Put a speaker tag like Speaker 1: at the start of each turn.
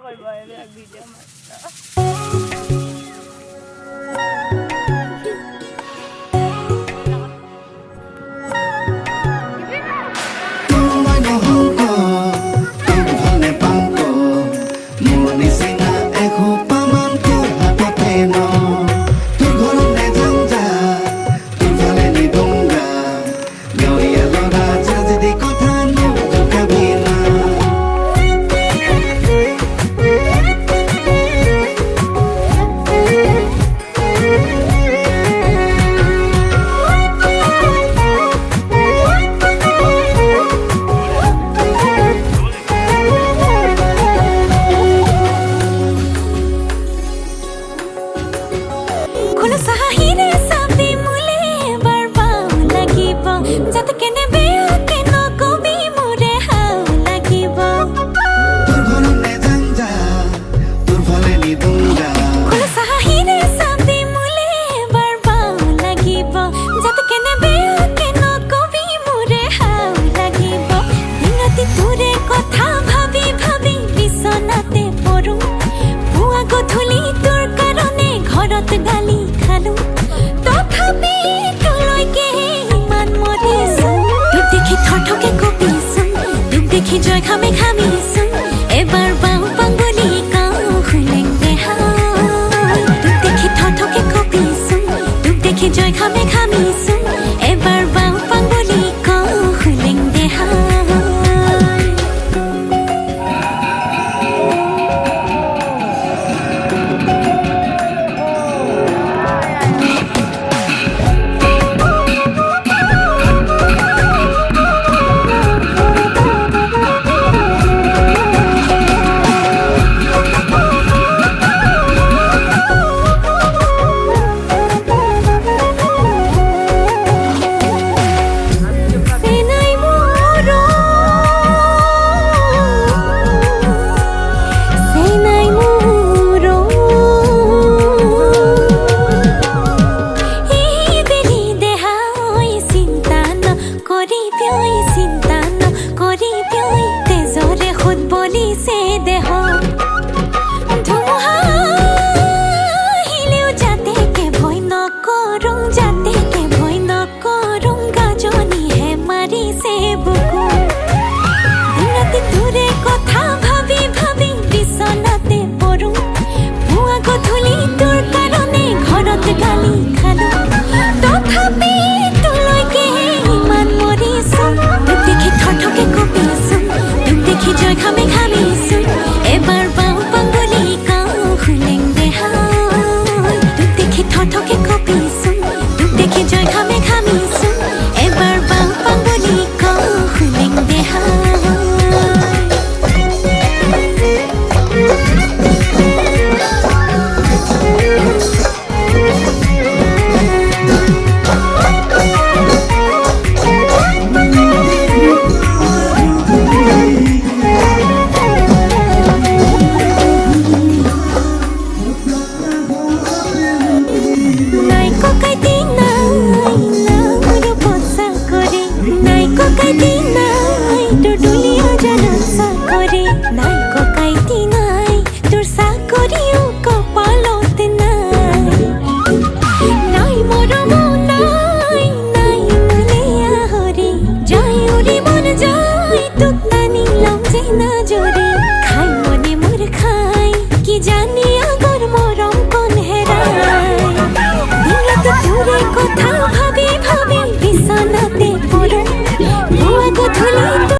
Speaker 1: সকল ভয় video
Speaker 2: Hope
Speaker 3: なさい。enjoy coming, coming.